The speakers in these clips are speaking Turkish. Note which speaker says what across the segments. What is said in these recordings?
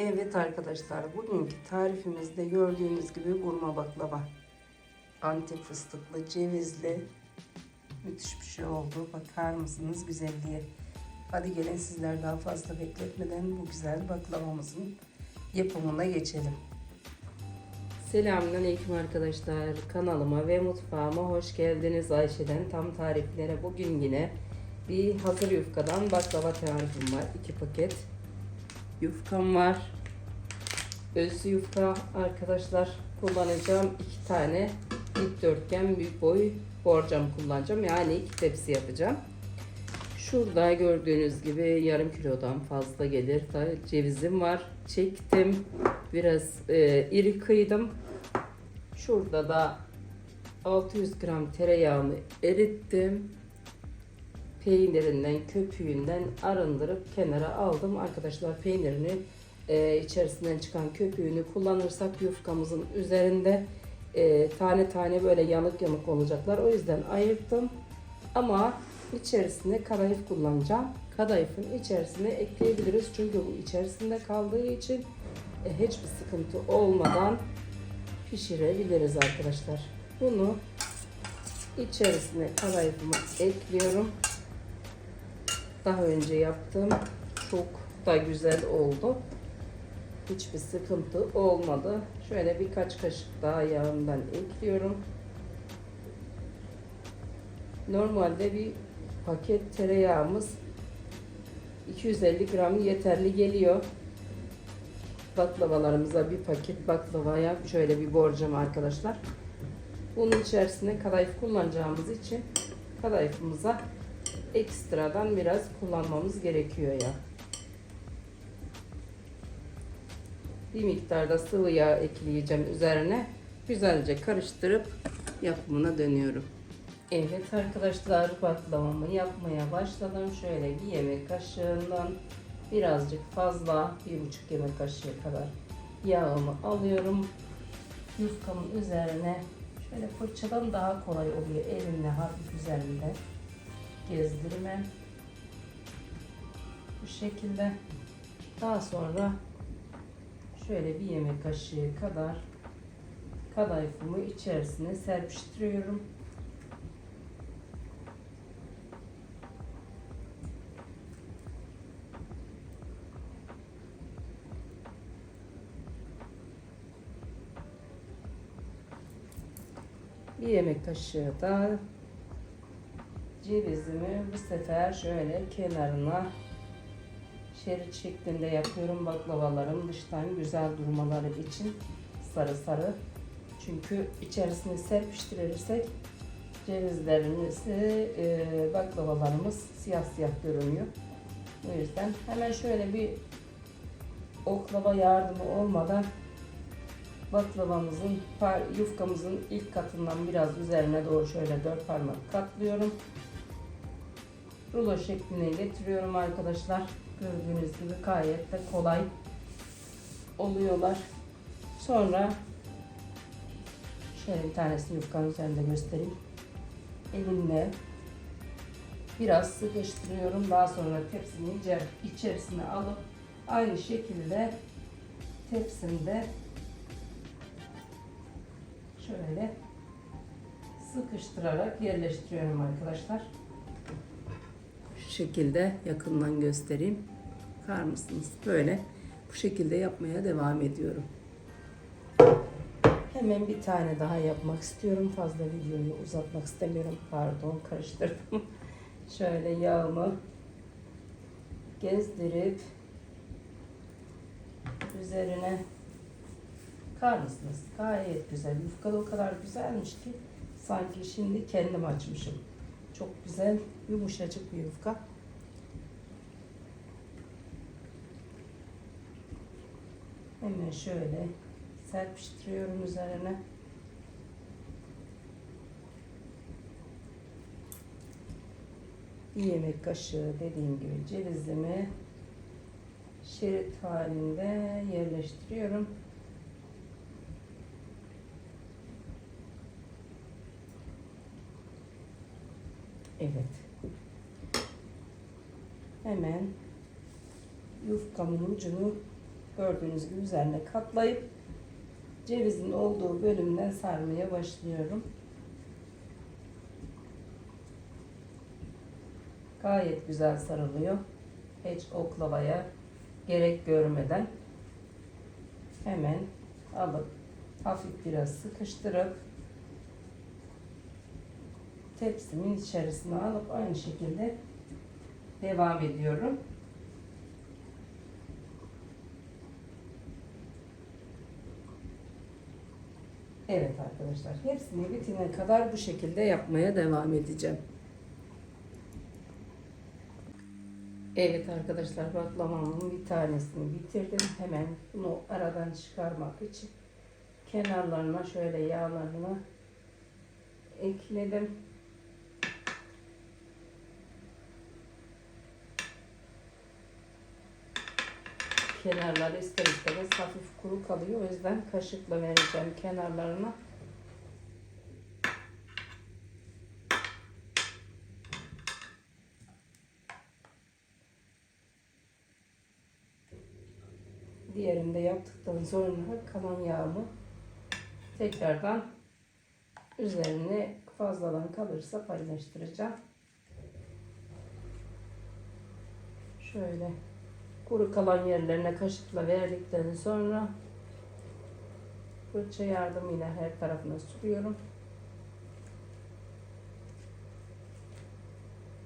Speaker 1: Evet arkadaşlar bugünkü tarifimizde gördüğünüz gibi burma baklava. Antep fıstıklı, cevizli. Müthiş bir şey oldu. Bakar mısınız güzelliğe. Hadi gelin sizler daha fazla bekletmeden bu güzel baklavamızın yapımına geçelim. Selamünaleyküm arkadaşlar. Kanalıma ve mutfağıma hoş geldiniz. Ayşe'den tam tariflere bugün yine bir hazır yufkadan baklava tarifim var. 2 paket yufkam var. Özlü yufka arkadaşlar kullanacağım. iki tane dikdörtgen büyük boy borcam kullanacağım. Yani iki tepsi yapacağım. Şurada gördüğünüz gibi yarım kilodan fazla gelir. Cevizim var. Çektim. Biraz e, iri kıydım. Şurada da 600 gram tereyağımı erittim peynirinden, köpüğünden arındırıp kenara aldım. Arkadaşlar peynirini e, içerisinden çıkan köpüğünü kullanırsak yufkamızın üzerinde e, tane tane böyle yanık yanık olacaklar. O yüzden ayırttım. Ama içerisine kadayıf kullanacağım. Kadayıfın içerisine ekleyebiliriz. Çünkü bu içerisinde kaldığı için e, hiçbir sıkıntı olmadan pişirebiliriz arkadaşlar. Bunu içerisine kadayıfımı ekliyorum daha önce yaptım. Çok da güzel oldu. Hiçbir sıkıntı olmadı. Şöyle birkaç kaşık daha yağından ekliyorum. Normalde bir paket tereyağımız 250 gram yeterli geliyor. Baklavalarımıza bir paket baklavaya şöyle bir borcam arkadaşlar. Bunun içerisine kadayıf kullanacağımız için kadayıfımıza ekstradan biraz kullanmamız gerekiyor ya. Bir miktarda sıvı yağ ekleyeceğim üzerine. Güzelce karıştırıp yapımına dönüyorum. Evet arkadaşlar baklavamı yapmaya başladım. Şöyle bir yemek kaşığından birazcık fazla bir buçuk yemek kaşığı kadar yağımı alıyorum. Yufkamın üzerine şöyle fırçadan daha kolay oluyor elimle hafif üzerinde gezdirme bu şekilde daha sonra şöyle bir yemek kaşığı kadar kadayıfımı içerisine serpiştiriyorum. Bir yemek kaşığı da cevizimi bu sefer şöyle kenarına şerit şeklinde yapıyorum baklavalarım. Dıştan güzel durmaları için sarı sarı. Çünkü içerisine serpiştirirsek cevizlerimizi e, baklavalarımız siyah siyah görünüyor. O yüzden hemen şöyle bir oklava yardımı olmadan baklavamızın yufkamızın ilk katından biraz üzerine doğru şöyle dört parmak katlıyorum rulo şekline getiriyorum arkadaşlar. Gördüğünüz gibi gayet de kolay oluyorlar. Sonra şöyle bir tanesini yufkanın üzerinde göstereyim. Elimle biraz sıkıştırıyorum. Daha sonra tepsinin içerisine alıp aynı şekilde tepsimde şöyle sıkıştırarak yerleştiriyorum arkadaşlar şekilde yakından göstereyim. Bakar mısınız? Böyle bu şekilde yapmaya devam ediyorum. Hemen bir tane daha yapmak istiyorum. Fazla videoyu uzatmak istemiyorum. Pardon karıştırdım. Şöyle yağımı gezdirip üzerine bakar mısınız? Gayet güzel. Yufka o kadar güzelmiş ki sanki şimdi kendim açmışım. Çok güzel, yumuşacık bir yufka. Hemen şöyle serpiştiriyorum üzerine. Bir yemek kaşığı dediğim gibi cevizimi şerit halinde yerleştiriyorum. Evet. Hemen yufkamın ucunu gördüğünüz gibi üzerine katlayıp cevizin olduğu bölümden sarmaya başlıyorum. Gayet güzel sarılıyor. Hiç oklavaya gerek görmeden hemen alıp hafif biraz sıkıştırıp tepsimin içerisine alıp aynı şekilde devam ediyorum. Evet arkadaşlar hepsini bitene kadar bu şekilde yapmaya devam edeceğim. Evet arkadaşlar baklavamın bir tanesini bitirdim. Hemen bunu aradan çıkarmak için kenarlarına şöyle yağlarını ekledim. Kenarları ister istemez hafif kuru kalıyor. O yüzden kaşıkla vereceğim kenarlarına. Diğerini de yaptıktan sonra kalan yağımı tekrardan üzerine fazladan kalırsa paylaştıracağım. Şöyle kuru kalan yerlerine kaşıkla verdikten sonra fırça yardımıyla her tarafına sürüyorum.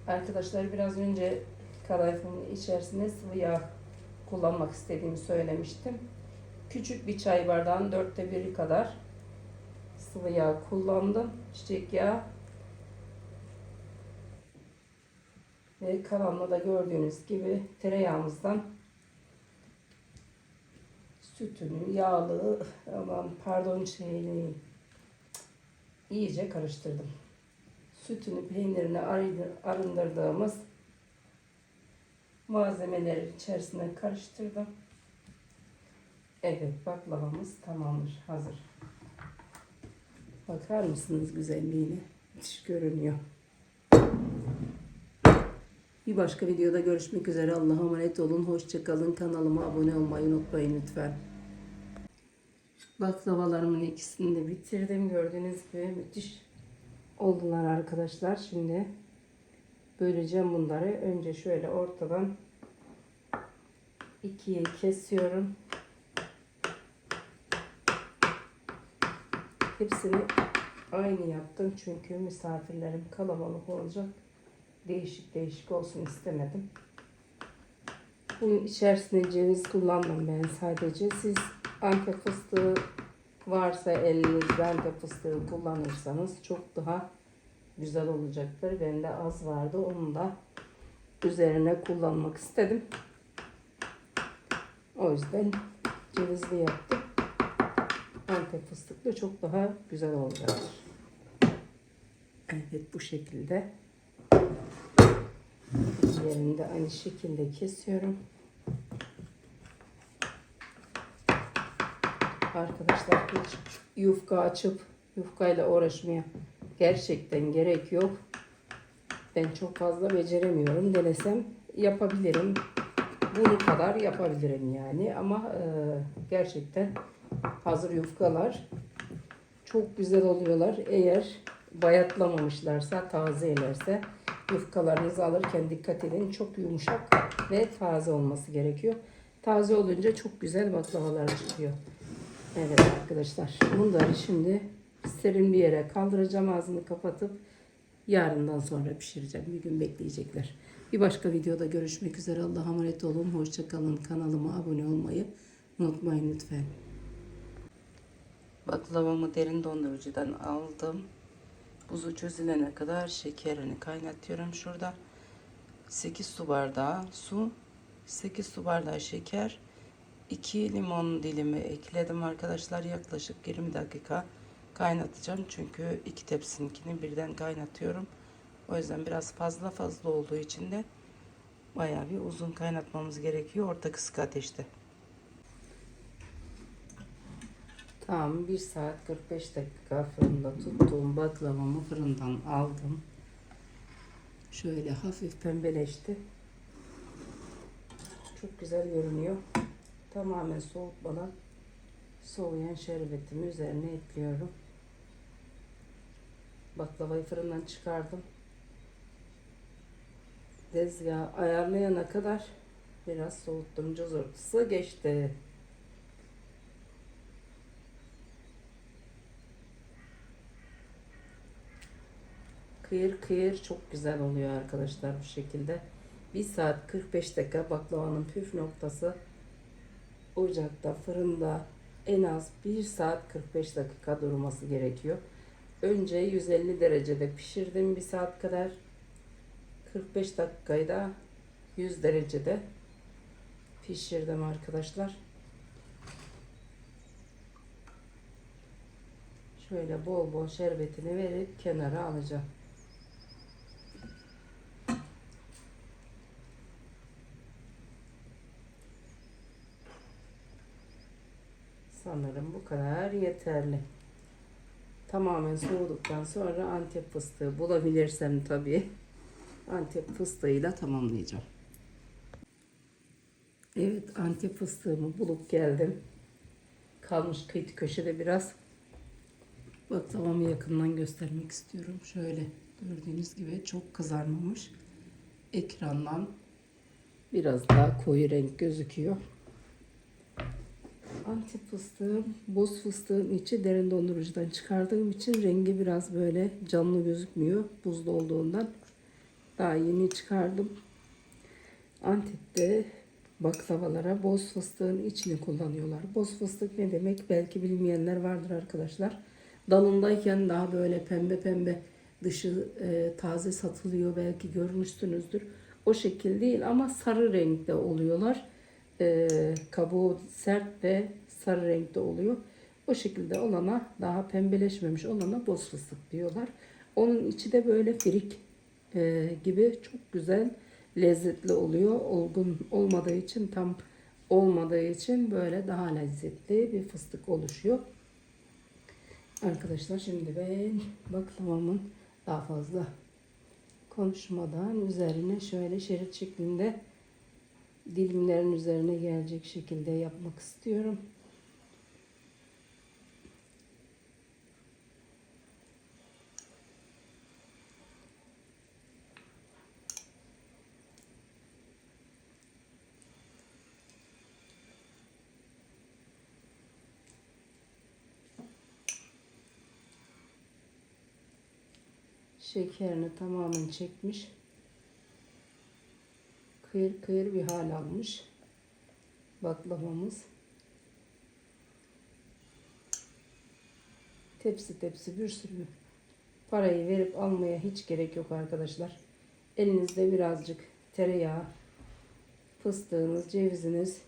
Speaker 1: Arkadaşlar biraz önce kadayıfın içerisine sıvı yağ kullanmak istediğimi söylemiştim. Küçük bir çay bardağının dörtte biri kadar sıvı yağ kullandım. Çiçek yağı. Ve kalanla da gördüğünüz gibi tereyağımızdan sütünü, yağlı, aman pardon şeyini iyice karıştırdım. Sütünü, peynirini arındırdığımız malzemeleri içerisine karıştırdım. Evet baklavamız tamamdır. Hazır. Bakar mısınız güzelliğine? Müthiş görünüyor. Bir başka videoda görüşmek üzere. Allah'a emanet olun. Hoşçakalın. Kanalıma abone olmayı unutmayın lütfen. Baklavalarımın ikisini de bitirdim. Gördüğünüz gibi müthiş oldular arkadaşlar. Şimdi böleceğim bunları. Önce şöyle ortadan ikiye kesiyorum. Hepsini aynı yaptım çünkü misafirlerim kalabalık olacak. Değişik değişik olsun istemedim. Bunun içerisine ceviz kullandım ben sadece. Siz antep fıstığı varsa elinizde antep fıstığı kullanırsanız çok daha güzel olacaktır. Bende az vardı. Onu da üzerine kullanmak istedim. O yüzden cevizli yaptım. Antep fıstıklı çok daha güzel olacaktır. Evet bu şekilde. Diğerini de aynı şekilde kesiyorum. Arkadaşlar hiç yufka açıp yufkayla uğraşmaya gerçekten gerek yok. Ben çok fazla beceremiyorum. Denesem yapabilirim. Bunu kadar yapabilirim yani. Ama e, gerçekten hazır yufkalar çok güzel oluyorlar. Eğer bayatlamamışlarsa, tazelerse yufkalarınızı alırken dikkat edin. Çok yumuşak ve taze olması gerekiyor. Taze olunca çok güzel baklavalar çıkıyor. Evet arkadaşlar. Bunları şimdi serin bir yere kaldıracağım. Ağzını kapatıp yarından sonra pişireceğim. Bir gün bekleyecekler. Bir başka videoda görüşmek üzere. Allah'a emanet olun. Hoşçakalın. Kanalıma abone olmayı unutmayın lütfen. Baklavamı derin dondurucudan aldım. Buzu çözülene kadar şekerini kaynatıyorum şurada. 8 su bardağı su, 8 su bardağı şeker, 2 limon dilimi ekledim arkadaşlar. Yaklaşık 20 dakika kaynatacağım. Çünkü iki tepsininkini birden kaynatıyorum. O yüzden biraz fazla fazla olduğu için de bayağı bir uzun kaynatmamız gerekiyor orta kısık ateşte. Tam 1 saat 45 dakika fırında tuttuğum baklavamı fırından aldım. Şöyle hafif pembeleşti. Çok güzel görünüyor. tamamen soğutmadan soğuyan şerbetimi üzerine ekliyorum. Baklavayı fırından çıkardım. Tezgahı ayarlayana kadar biraz soğuttum. Cızırtısı geçti. Kıyır kıyır çok güzel oluyor arkadaşlar bu şekilde. 1 saat 45 dakika baklavanın püf noktası ocakta fırında en az 1 saat 45 dakika durması gerekiyor. Önce 150 derecede pişirdim 1 saat kadar. 45 dakikayı da 100 derecede pişirdim arkadaşlar. Şöyle bol bol şerbetini verip kenara alacağım. Sanırım bu kadar yeterli. Tamamen soğuduktan sonra antep fıstığı bulabilirsem tabii antep fıstığıyla tamamlayacağım. Evet antep fıstığımı bulup geldim. Kalmış kıyı köşede biraz. Baklavamı yakından göstermek istiyorum. Şöyle gördüğünüz gibi çok kızarmamış. Ekrandan biraz daha koyu renk gözüküyor. Antep fıstığım, boz fıstığın içi derin dondurucudan çıkardığım için rengi biraz böyle canlı gözükmüyor buzlu olduğundan. Daha yeni çıkardım. Antep'te baklavalara boz fıstığın içini kullanıyorlar. Boz fıstık ne demek belki bilmeyenler vardır arkadaşlar. Dalındayken daha böyle pembe pembe dışı e, taze satılıyor belki görmüşsünüzdür. O şekil değil ama sarı renkte oluyorlar. E, kabuğu sert ve sarı renkte oluyor. O şekilde olana daha pembeleşmemiş olana boz fıstık diyorlar. Onun içi de böyle firik e, gibi çok güzel lezzetli oluyor. Olgun olmadığı için tam olmadığı için böyle daha lezzetli bir fıstık oluşuyor. Arkadaşlar şimdi ben baklavamın daha fazla konuşmadan üzerine şöyle şerit şeklinde dilimlerin üzerine gelecek şekilde yapmak istiyorum. Şekerini tamamen çekmiş. Kıyır kıyır bir hal almış. Baklavamız. Tepsi tepsi bir sürü parayı verip almaya hiç gerek yok arkadaşlar. Elinizde birazcık tereyağı, fıstığınız, ceviziniz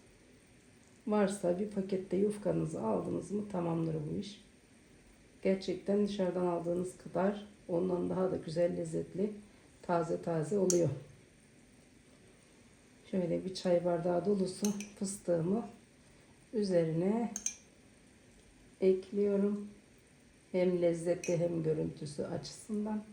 Speaker 1: varsa bir pakette yufkanızı aldınız mı tamamdır bu iş. Gerçekten dışarıdan aldığınız kadar ondan daha da güzel lezzetli taze taze oluyor. Şöyle bir çay bardağı dolusu fıstığımı üzerine ekliyorum. Hem lezzeti hem görüntüsü açısından.